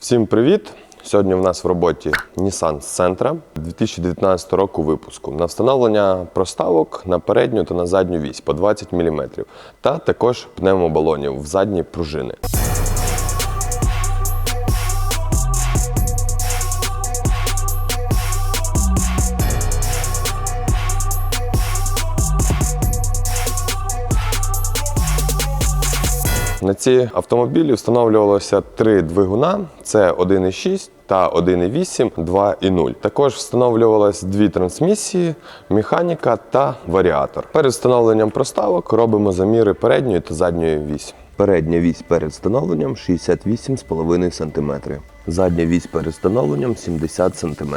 Всім привіт! Сьогодні в нас в роботі Nissan Sentra 2019 року випуску на встановлення проставок на передню та на задню вісь по 20 мм та також пневмобалонів в задні пружини. На ці автомобілі встановлювалося три двигуна: це 1,6 та 1,8, 2,0. Також встановлювалось дві трансмісії, механіка та варіатор. Перед встановленням проставок робимо заміри передньої та задньої вісь. Передня вісь перед встановленням 68,5 см. Задня вісь перед встановленням 70 см.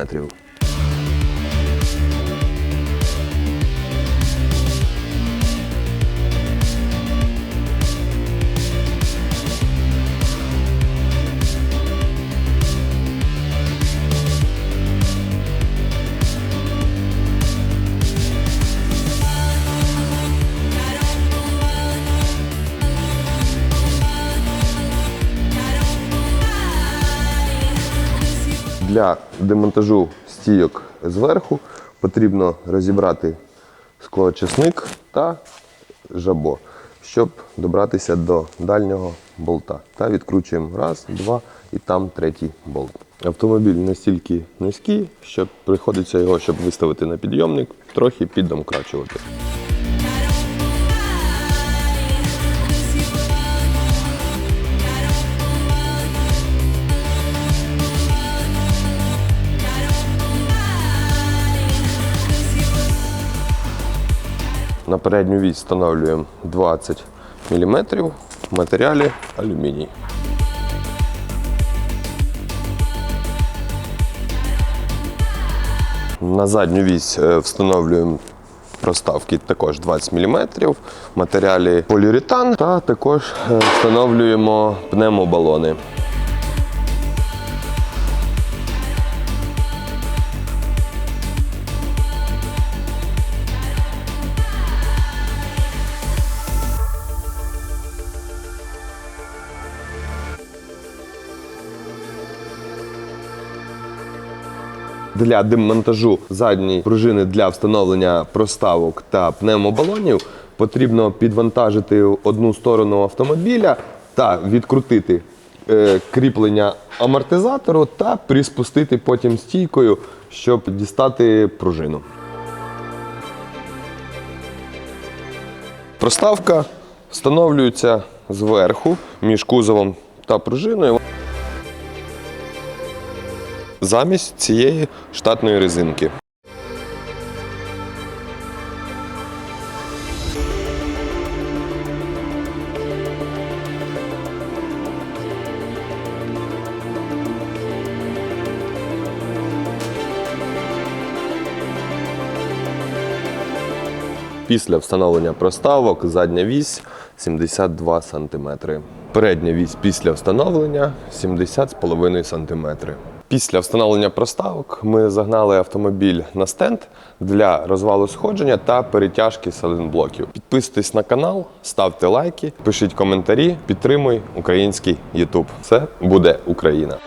Для демонтажу стійок зверху потрібно розібрати склоочисник та жабо, щоб добратися до дальнього болта. Та відкручуємо раз, два і там третій болт. Автомобіль настільки низький, що приходиться його, щоб виставити на підйомник, трохи піддомкрачувати. На передню вісь встановлюємо 20 мм в матеріалі алюміній. На задню вісь е, встановлюємо проставки також 20 мм в матеріалі поліуретан та також е, встановлюємо пневмобалони. Для демонтажу задньої пружини для встановлення проставок та пневмобалонів потрібно підвантажити одну сторону автомобіля та відкрутити е, кріплення амортизатору та приспустити потім стійкою, щоб дістати пружину. Проставка встановлюється зверху між кузовом та пружиною замість цієї штатної резинки. Після встановлення проставок задня вісь 72 см. Передня вісь після встановлення 70,5 см. Після встановлення проставок ми загнали автомобіль на стенд для розвалу сходження та перетяжки саленблоків. Підписуйтесь на канал, ставте лайки, пишіть коментарі, підтримуй український YouTube. Це буде Україна.